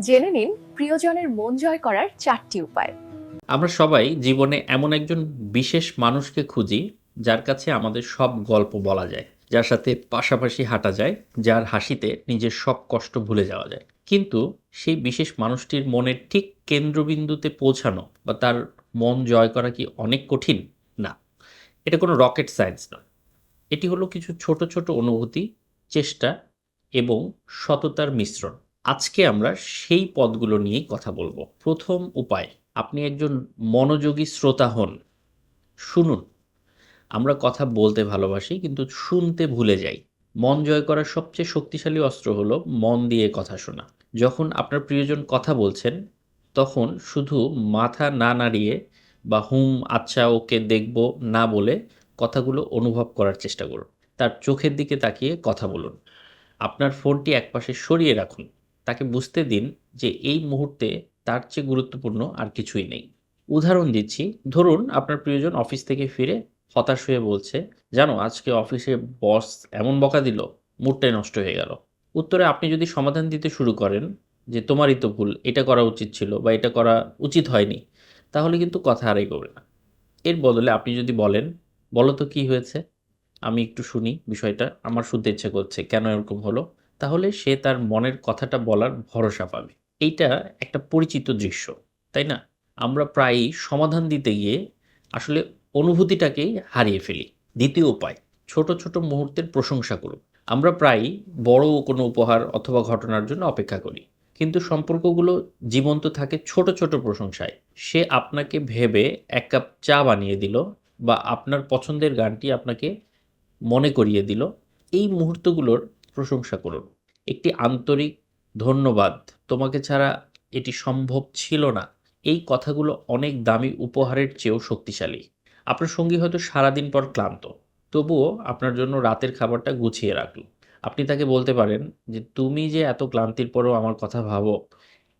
জেনে নিন প্রিয়জনের মন জয় করার চারটি উপায়। আমরা সবাই জীবনে এমন একজন বিশেষ মানুষকে খুঁজি যার কাছে আমাদের সব গল্প বলা যায়, যার সাথে পাশাপাশি হাঁটা যায়, যার হাসিতে নিজের সব কষ্ট ভুলে যাওয়া যায়। কিন্তু সেই বিশেষ মানুষটির মনের ঠিক কেন্দ্রবিন্দুতে পৌঁছানো বা তার মন জয় করা কি অনেক কঠিন? না, এটা কোনো রকেট সায়েন্স নয়। এটি হলো কিছু ছোট ছোট অনুভূতি, চেষ্টা এবং সততার মিশ্রণ। আজকে আমরা সেই পদগুলো নিয়েই কথা বলব। প্রথম উপায়, আপনি একজন মনোযোগী শ্রোতা হন, শুনুন। আমরা কথা বলতে ভালোবাসি, কিন্তু শুনতে ভুলে যাই। মন জয় করার সবচেয়ে শক্তিশালী অস্ত্র হলো মন দিয়ে কথা শোনা। যখন আপনার প্রিয়জন কথা বলছেন, তখন শুধু মাথা না নাড়িয়ে বা হুম আচ্ছা ওকে দেখব না বলে কথাগুলো অনুভব করার চেষ্টা করুন। তার চোখের দিকে তাকিয়ে কথা বলুন। আপনার ফোনটি একপাশে সরিয়ে রাখুন। তাকে বুঝতে দিন যে এই মুহূর্তে তার চেয়ে গুরুত্বপূর্ণ আর কিছুই নেই। উদাহরণ দিচ্ছি, ধরুন আপনার প্রিয়জন অফিস থেকে ফিরে হতাশ হয়ে বলছে, জানো, আজকে অফিসে বস এমন বকা দিল, মুডটাই নষ্ট হয়ে গেল। উত্তরে, আপনি যদি সমাধান দিতে শুরু করেন যে তোমারই তো ভুল, এটা করা উচিত ছিল বা এটা করা উচিত হয়নি, তাহলে কিন্তু কথা আর এগোবে না। এর বদলে আপনি যদি বলেন, বলো তো কী হয়েছে? আমি একটু শুনি বিষয়টা, আমার শুনতে ইচ্ছে করছে, কেন এরকম হলো? তাহলে সে তার মনের কথাটা বলার ভরসা পাবে। এইটা একটা পরিচিত দৃশ্য, তাই না? আমরা প্রায়ই সমাধান দিতে গিয়ে আসলে অনুভূতিটাকেই হারিয়ে ফেলি। দ্বিতীয় উপায়, ছোট ছোট মুহূর্তের প্রশংসা করুন। আমরা প্রায়ই বড় কোনো উপহার অথবা ঘটনার জন্য অপেক্ষা করি। কিন্তু সম্পর্কগুলো জীবন্ত থাকে ছোট ছোট প্রশংসায়। সে আপনাকে ভেবে এক কাপ চা বানিয়ে দিল বা আপনার পছন্দের গানটি আপনাকে মনে করিয়ে দিল। এই মুহূর্তগুলোর প্রশংসা করুন। একটি আন্তরিক ধন্যবাদ। তোমাকে ছাড়া এটি সম্ভব ছিল না। এই কথাগুলো অনেক দামি উপহারের চেয়েও শক্তিশালী। আপনার সঙ্গী হয়তো সারাদিন পর ক্লান্ত। তবুও আপনার জন্য রাতের খাবারটা গুছিয়ে রাখল। আপনি তাকে বলতে পারেন যে, তুমি যে এত ক্লান্তির পরেও আমার কথা ভাবো,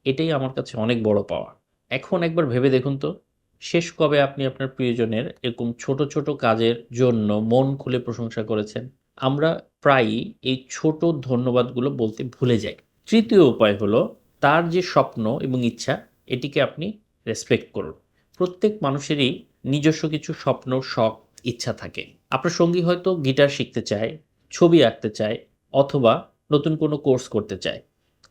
এটাই আমার কাছে অনেক বড় পাওয়া। এখন একবার ভেবে দেখুন তো, শেষ কবে আপনি আপনার প্রিয়জনের এরকম ছোট ছোট কাজের জন্য মন খুলে প্রশংসা করেছেন? আমরা প্রায়ই এই ছোট ধন্যবাদগুলো বলতে ভুলে যায়। তৃতীয় উপায় হলো তার যে স্বপ্ন এবং ইচ্ছা, এটিকে আপনি রেসপেক্ট করুন। প্রত্যেক মানুষেরই নিজস্ব কিছু স্বপ্ন, শখ, ইচ্ছা থাকে। আপনার সঙ্গী হয়তো গিটার শিখতে চায়, ছবি আঁকতে চায়, অথবা নতুন কোনো কোর্স করতে চায়।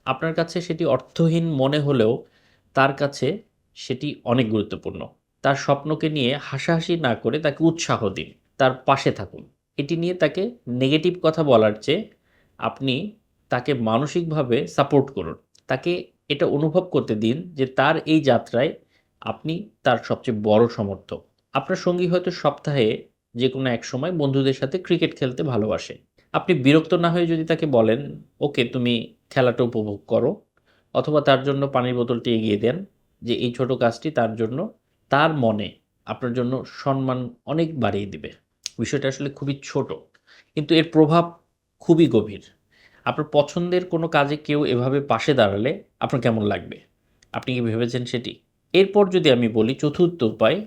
আপনার কাছে সেটি অর্থহীন মনে হলেও তার কাছে সেটি অনেক গুরুত্বপূর্ণ। তার স্বপ্নকে নিয়ে হাসাহাসি না করে তাকে উৎসাহ দিন। তার পাশে থাকুন। এটি নিয়ে তাকে নেগেটিভ কথা বলার চেয়ে আপনি তাকে মানসিকভাবে সাপোর্ট করুন। তাকে এটা অনুভব করতে দিন যে তার এই যাত্রায় আপনি তার সবচেয়ে বড় সমর্থক। আপনার সঙ্গী হয়তো সপ্তাহে যে কোনো এক সময় বন্ধুদের সাথে ক্রিকেট খেলতে ভালোবাসে। আপনি বিরক্ত না হয়ে যদি তাকে বলেন, ওকে, তুমি খেলাটা উপভোগ করো, অথবা তার জন্য পানির বোতলটি এগিয়ে দেন যে এই ছোট কাজটি তার জন্য, তার মনে আপনার জন্য সম্মান অনেক বাড়িয়ে দিবে। বিষয়টা আসলে খুবই ছোট, কিন্তু এর প্রভাব খুবই গভীর। আপনার পছন্দের কোনো কাজে কেউ এভাবে পাশে দাঁড়ালে আপনার কেমন লাগবে? আপনি কি ভেবেছেন সেটি? এরপর যদি আমি বলি, চতুর্থ উপায়,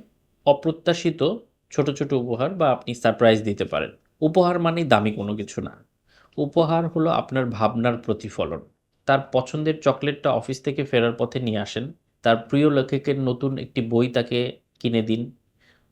অপ্রত্যাশিত ছোট ছোট উপহার বা আপনি সারপ্রাইজ দিতে পারেন। উপহার মানেই দামি কোনো কিছু না। উপহার হলো আপনার ভাবনার প্রতিফলন। তার পছন্দের চকলেটটা অফিস থেকে ফেরার পথে নিয়ে আসেন। তার প্রিয় লেখকের নতুন একটি বই তাকে কিনে দিন।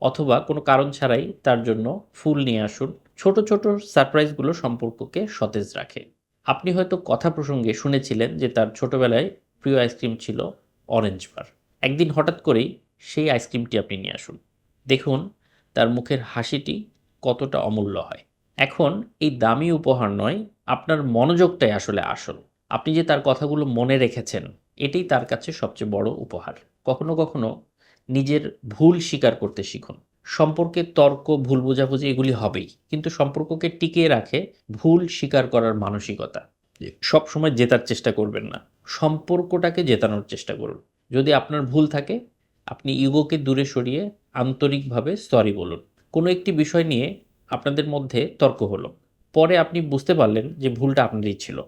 অথবা কোনো কারণ ছাড়াই তার জন্য ফুল নিয়ে আসুন। ছোট ছোট সারপ্রাইজগুলো সম্পর্ককে সতেজ রাখে। আপনি হয়তো কথা প্রসঙ্গে শুনেছিলেন যে তার ছোটবেলায় প্রিয় আইসক্রিম ছিল অরেঞ্জ বার একদিন হঠাৎ করেই সেই আইসক্রিমটি আপনি নিয়ে আসুন। দেখুন তার মুখের হাসিটি কতটা অমূল্য হয়। এখন এই দামি উপহার নয়, আপনার মনোযোগটাই আসলে আসল। আপনি যে তার কথাগুলো মনে রেখেছেন, এটাই তার কাছে সবচেয়ে বড় উপহার। কখনো কখনো নিজের ভুল স্বীকার করতে শিখুন। সম্পর্কে তর্ক, ভুল বোঝাবুঝি এগুলি হবেই, কিন্তু সম্পর্ককে টিকিয়ে রাখে ভুল স্বীকার করার মানসিকতা। সব সময় জেতার চেষ্টা করবেন না। সম্পর্কটাকে জেতানোর চেষ্টা করুন। যদি আপনার ভুল থাকে, আপনি ইগোকে দূরে সরিয়ে আন্তরিকভাবে সরি বলুন। কোনো একটি বিষয় নিয়ে আপনাদের মধ্যে তর্ক হলো। পরে আপনি বুঝতে পারলেন যে ভুলটা আপনারই ছিল।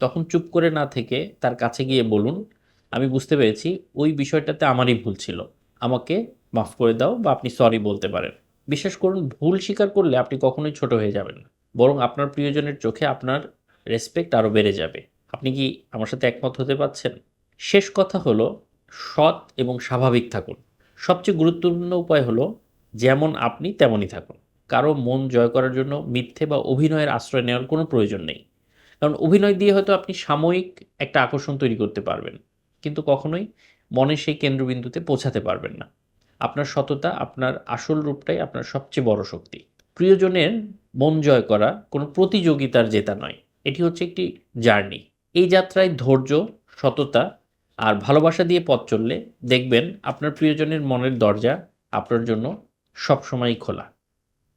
তখন চুপ করে না থেকে তার কাছে গিয়ে বলুন, আমি বুঝতে পেরেছি, ওই বিষয়টাতে আমারই ভুল ছিল। আমাকে মাফ করে দাও বা আপনি সরি বলতে পারেন। বিশ্বাস করুন, ভুল স্বীকার করলে আপনি কখনোই ছোট হয়ে যাবেন না। বরং আপনার প্রিয়জনের চোখে আপনার রেসপেক্ট আরও বেড়ে যাবে। আপনি কি আমার সাথে একমত হতে পারছেন? শেষ কথা হলো, সৎ এবং স্বাভাবিক থাকুন। সবচেয়ে গুরুত্বপূর্ণ উপায় হলো, যেমন আপনি তেমনই থাকুন। কারও মন জয় করার জন্য মিথ্যে বা অভিনয়ের আশ্রয় নেওয়ার কোনো প্রয়োজন নেই। কারণ অভিনয় দিয়ে হয়তো আপনি সাময়িক একটা আকর্ষণ তৈরি করতে পারবেন। কিন্তু কখনোই মনের সেই কেন্দ্রবিন্দুতে পৌঁছাতে পারবেন না। আপনার সততা, আপনার আসল রূপটাই আপনার সবচেয়ে বড় শক্তি। প্রিয়জনের মন জয় করা কোনো প্রতিযোগিতার জেতা নয়। এটি হচ্ছে একটি জার্নি। এই যাত্রায় ধৈর্য, সততা আর ভালোবাসা দিয়ে পথ চললে দেখবেন আপনার প্রিয়জনের মনের দরজা আপনার জন্য সবসময়ই খোলা।